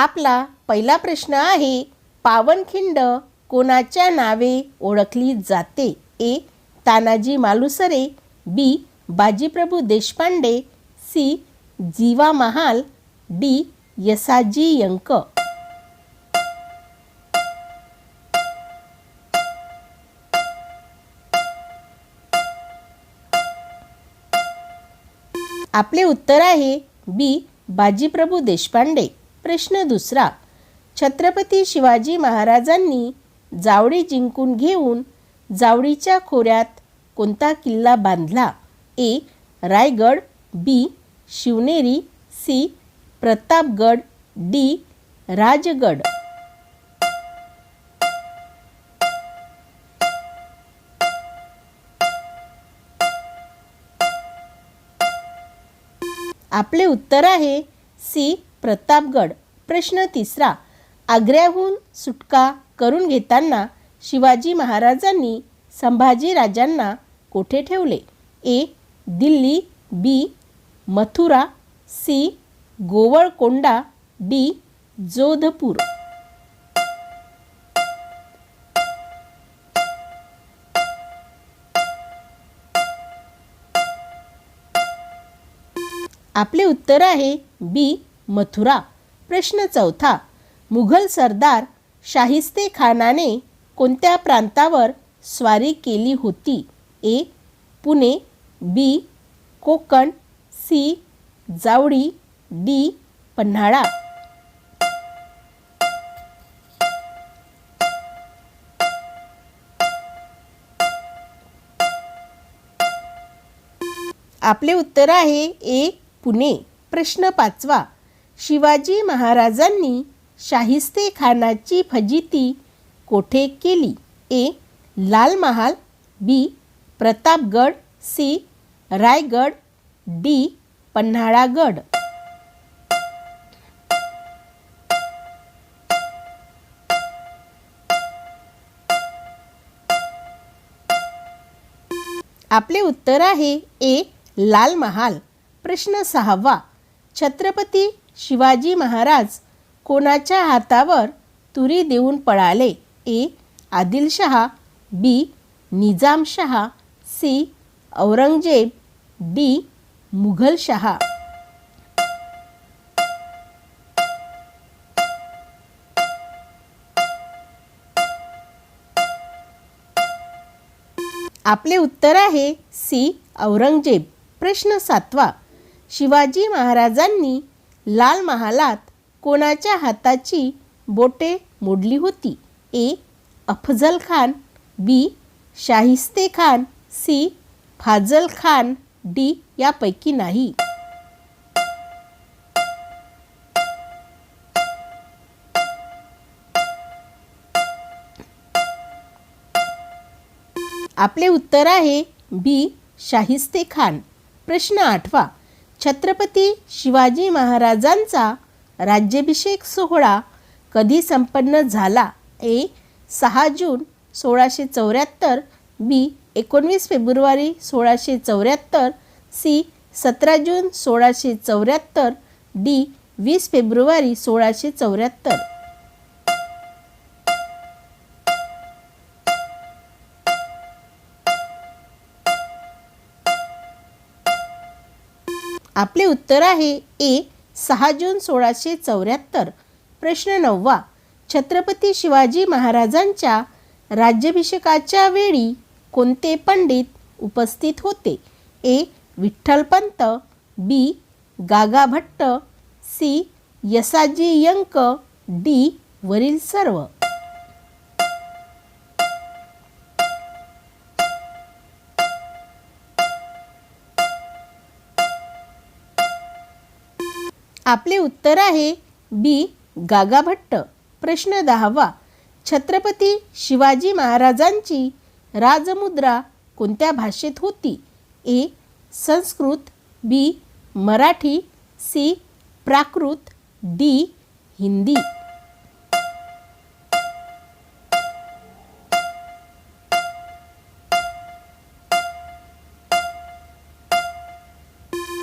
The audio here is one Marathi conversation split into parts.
आपला पहिला प्रश्न आहे पावनखिंड कोणाच्या नावे ओळखली जाते? A. Tanaji Malusare B Bajiprabhu Deshpande C Jiva Mahal D Yesaji Yank. आपले उत्तर आहे बी बाजीप्रभू देशपांडे. प्रश्न दुसरा. छत्रपती शिवाजी महाराजांनी जावडी जिंकून घेऊन जावडीच्या खोऱ्यात कोणता किल्ला बांधला? A. Raigad B. Shivneri C. Pratapgad D. Rajgad. आपले उत्तर आहे सी. प्रतापगड प्रश्न तिसरा आग्र्याहून सुटका करून घेताना शिवाजी महाराजांनी संभाजी राजांना कोठे ठेवले? A. Delhi B. Mathura C. Golconda D. Jodhpur. आपले उत्तर आहे बी. मथुरा प्रश्न चौथा मुघल सरदार शाहिस्ते खानाने कोणत्या प्रांतावर स्वारी केली होती? A Pune B Konkan C Javali D Panhala. आपले उत्तर आहे ए पुणे. प्रश्न पाचवा. शिवाजी महाराजांनी शाहिस्ते खानाची फजिती कोठे केली? A. Lal Mahal B. Pratapgad C. Raigad D. Panhalagad. आपले उत्तर आहे ए. लाल महाल प्रश्न सहावा. छत्रपती शिवाजी महाराज कोणाच्या हातावर तुरी देऊन पळाले? A. Adilshah B. Nizamshah C. Aurangzeb D. Mughalshah. आपले उत्तर आहे सी. औरंगजेब. प्रश्न सातवा. शिवाजी महाराजांनी लाल महालात कोणाच्या हाताची बोटे मोडली होती? A. Afzal Khan B. Shaista Khan C. Fazal Khan D. यापैकी नाही. आपले उत्तर आहे बी. शाहिस्ते खान. प्रश्न आठवा. छत्रपती शिवाजी महाराजांचा राज्याभिषेक सोहळा कधी संपन्न झाला ए सहा जून सोळाशे चौऱ्याहत्तर बी एकोणवीस फेब्रुवारी सोळाशे चौऱ्याहत्तर सी सतरा जून सोळाशे चौऱ्याहत्तर डी वीस फेब्रुवारी सोळाशे चौऱ्याहत्तर. आपले उत्तर आहे ए सहा जून सोळाशे चौऱ्याहत्तर. प्रश्न नववा छत्रपती शिवाजी महाराजांच्या राज्याभिषेकाच्या वेळी कोणते पंडित उपस्थित होते? A Vitthalpant B Gaga Bhatt C Yesaji Yank D वरील सर्व. आपले उत्तर आहे बी गागाभट्ट. प्रश्न दहावा. छत्रपती शिवाजी महाराजांची राजमुद्रा कोणत्या भाषेत होती? A Sanskrit. B Marathi. C Prakrit. D Hindi.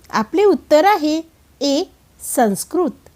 आपले उत्तर आहे ए संस्कृत.